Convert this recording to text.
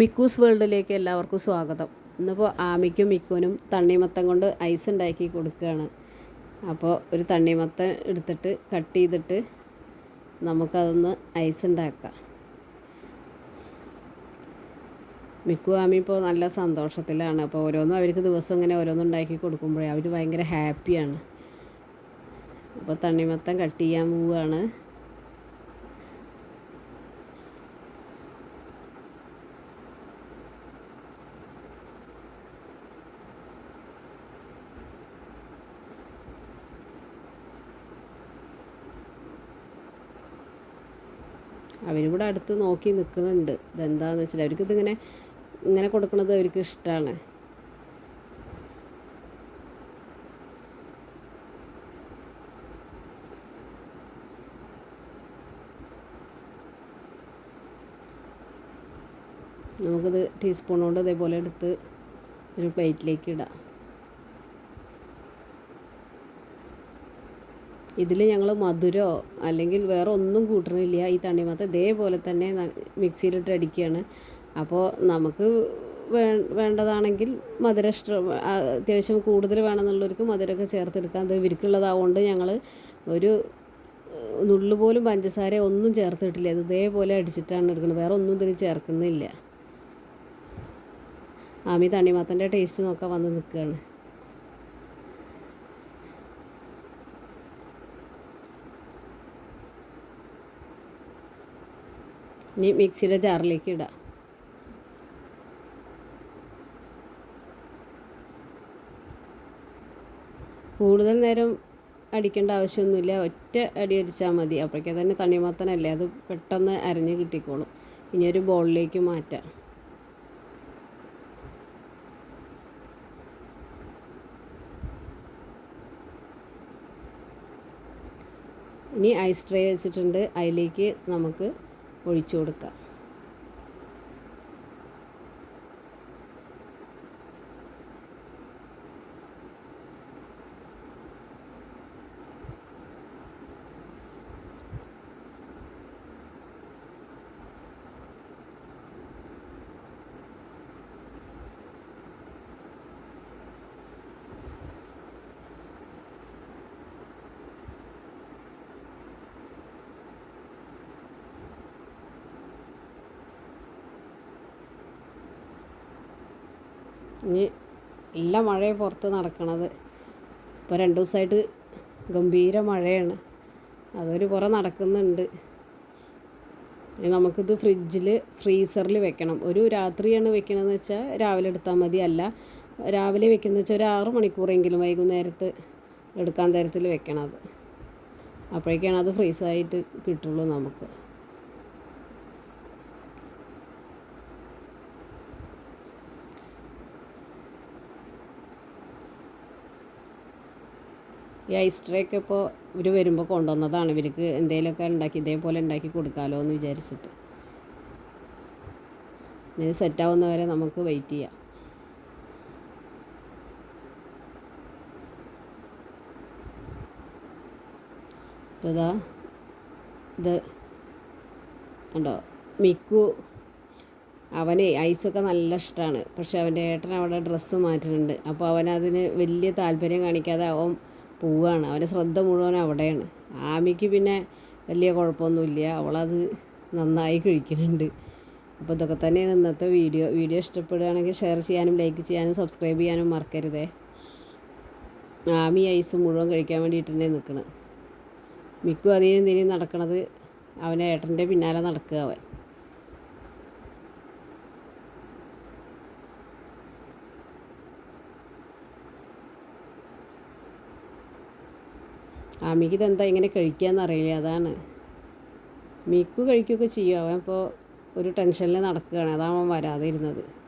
മിക്കൂസ് വേൾഡിലേക്ക് എല്ലാവർക്കും സ്വാഗതം. ഇന്നിപ്പോൾ ആമിക്കും മിക്കുനും തണ്ണിമത്തം കൊണ്ട് ഐസ് ഉണ്ടാക്കി കൊടുക്കുകയാണ്. അപ്പോൾ ഒരു തണ്ണിമത്തം എടുത്തിട്ട് കട്ട് ചെയ്തിട്ട് നമുക്കതൊന്ന് ഐസ് ഉണ്ടാക്കാം. മിക്കു ആമി ഇപ്പോൾ നല്ല സന്തോഷത്തിലാണ്. അപ്പോൾ ഓരോന്നും അവർക്ക് ദിവസം ഇങ്ങനെ ഓരോന്നും ഉണ്ടാക്കി കൊടുക്കുമ്പോഴേ അവർ ഭയങ്കര ഹാപ്പിയാണ്. അപ്പോൾ തണ്ണിമത്തം കട്ട് ചെയ്യാൻ പോവുകയാണ്. അവരിവിടെ അടുത്ത് നോക്കി നിൽക്കുന്നുണ്ട്. ഇതെന്താന്ന് വെച്ചാൽ അവർക്ക് ഇങ്ങനെ ഇങ്ങനെ കൊടുക്കുന്നത് അവർക്ക് ഇഷ്ടമാണ് നമുക്കിത് ടീസ്പൂൺ കൊണ്ട് ഇതേപോലെ എടുത്ത് ഒരു പ്ലേറ്റിലേക്ക് ഇടാം. ഇതിൽ ഞങ്ങൾ മധുരമോ അല്ലെങ്കിൽ വേറെ ഒന്നും കൂട്ടണില്ല. ഈ തണ്ണിമത്തം ഇതേപോലെ തന്നെ മിക്സിയിലിട്ട് അടിക്കുകയാണ്. അപ്പോൾ നമുക്ക് വേ വേണ്ടതാണെങ്കിൽ മധുരം ഇഷ്ടം അത്യാവശ്യം കൂടുതൽ വേണമെന്നുള്ളവർക്ക് മധുരമൊക്കെ ചേർത്തെടുക്കാം. അത് ഇവർക്കുള്ളതാവുകൊണ്ട് ഞങ്ങൾ ഒരു നുള്ളു പോലും പഞ്ചസാര ഒന്നും ചേർത്തിട്ടില്ല. അത് ഇതേപോലെ അടിച്ചിട്ടാണ് എടുക്കുന്നത്. വേറെ ഒന്നും ഇതിന് ചേർക്കുന്നില്ല. ആമി തണ്ണിമത്തന്റെ ടേസ്റ്റ് നോക്കാൻ വന്ന് നിൽക്കുകയാണ്. ഇനി മിക്സിയുടെ ജാറിലേക്ക് ഇടാം. കൂടുതൽ നേരം അടിക്കേണ്ട ആവശ്യമൊന്നുമില്ല. ഒറ്റ അടി അടിച്ചാൽ മതി. അപ്പോഴേക്കും തന്നെ തണിമത്തനല്ലേ അത് പെട്ടെന്ന് അരഞ്ഞ് കിട്ടിക്കോളും. ഇനി ഒരു ബോളിലേക്ക് മാറ്റാം. ഇനി ഐസ് ട്രേ വെച്ചിട്ടുണ്ട്. അതിലേക്ക് നമുക്ക് ഒഴിച്ചു കൊടുക്കാം ഇനി നല്ല മഴയെ പുറത്ത് നടക്കണത്. ഇപ്പോൾ രണ്ട് ദിവസമായിട്ട് ഗംഭീര മഴയാണ്. അതൊരു പുറം നടക്കുന്നുണ്ട്. നമുക്കിത് ഫ്രിഡ്ജിൽ ഫ്രീസറിൽ വെക്കണം. ഒരു രാത്രിയാണ് വെക്കണമെന്ന് വെച്ചാൽ രാവിലെ എടുത്താൽ മതി. അല്ല രാവിലെ വെക്കുന്ന വെച്ചാൽ ഒരു ആറ് മണിക്കൂറെങ്കിലും വൈകുന്നേരത്ത് എടുക്കാൻ തരത്തിൽ വെക്കണം അത് അപ്പോഴേക്കാണ് അത് ഫ്രീസായിട്ട് കിട്ടുള്ളൂ നമുക്ക്. ഈ ഐസ് ഇപ്പോൾ ഇവർ വരുമ്പോൾ കൊണ്ടുവന്നതാണ്. ഇവർക്ക് എന്തെങ്കിലുമൊക്കെ ഉണ്ടാക്കി ഇതേപോലെ ഉണ്ടാക്കി കൊടുക്കാമല്ലോ എന്ന് വിചാരിച്ചിട്ട്. ഇത് സെറ്റാവുന്നവരെ നമുക്ക് വെയിറ്റ് ചെയ്യാം. ഇതാ ഇത് ഉണ്ടോ മിക്കു അവനെ ഐസൊക്കെ നല്ല ഇഷ്ടമാണ് പക്ഷെ അവന്റെ ഏട്ടൻ അവിടെ ഡ്രസ്സ് മാറ്റുന്നുണ്ട് അപ്പോൾ അവനതിന് വലിയ താല്പര്യം കാണിക്കാതെ അവൻ പോവുകയാണ് അവന്റെ ശ്രദ്ധ മുഴുവൻ അവിടെയാണ്. ആമിക്ക് പിന്നെ വലിയ കുഴപ്പമൊന്നുമില്ല. അവളത് നന്നായി കഴിക്കുന്നുണ്ട്. അപ്പോൾ ഇതൊക്കെ തന്നെയാണ് ഇന്നത്തെ വീഡിയോ. വീഡിയോ ഇഷ്ടപ്പെടുകയാണെങ്കിൽ ഷെയർ ചെയ്യാനും ലൈക്ക് ചെയ്യാനും സബ്സ്ക്രൈബ് ചെയ്യാനും മറക്കരുതേ. ആമി ഐസ് മുഴുവൻ കഴിക്കാൻ വേണ്ടിയിട്ട് തന്നെ നിൽക്കണത് മിക്കും അധികം എന്തെങ്കിലും നടക്കണത് അവന്റെ ഏട്ടന്റെ പിന്നാലെ നടക്കുക അവൻ. ആമിക്ക് ഇതെന്താ ഇങ്ങനെ കഴിക്കുകയെന്ന് അറിയില്ല അതാണ്. മിക്കു കഴിക്കുകയൊക്കെ ചെയ്യും. അവൻ ഇപ്പോൾ ഒരു ടെൻഷനിൽ നടക്കുകയാണ്. അതാണ് അവൻ വരാതെ ഇരുന്നത്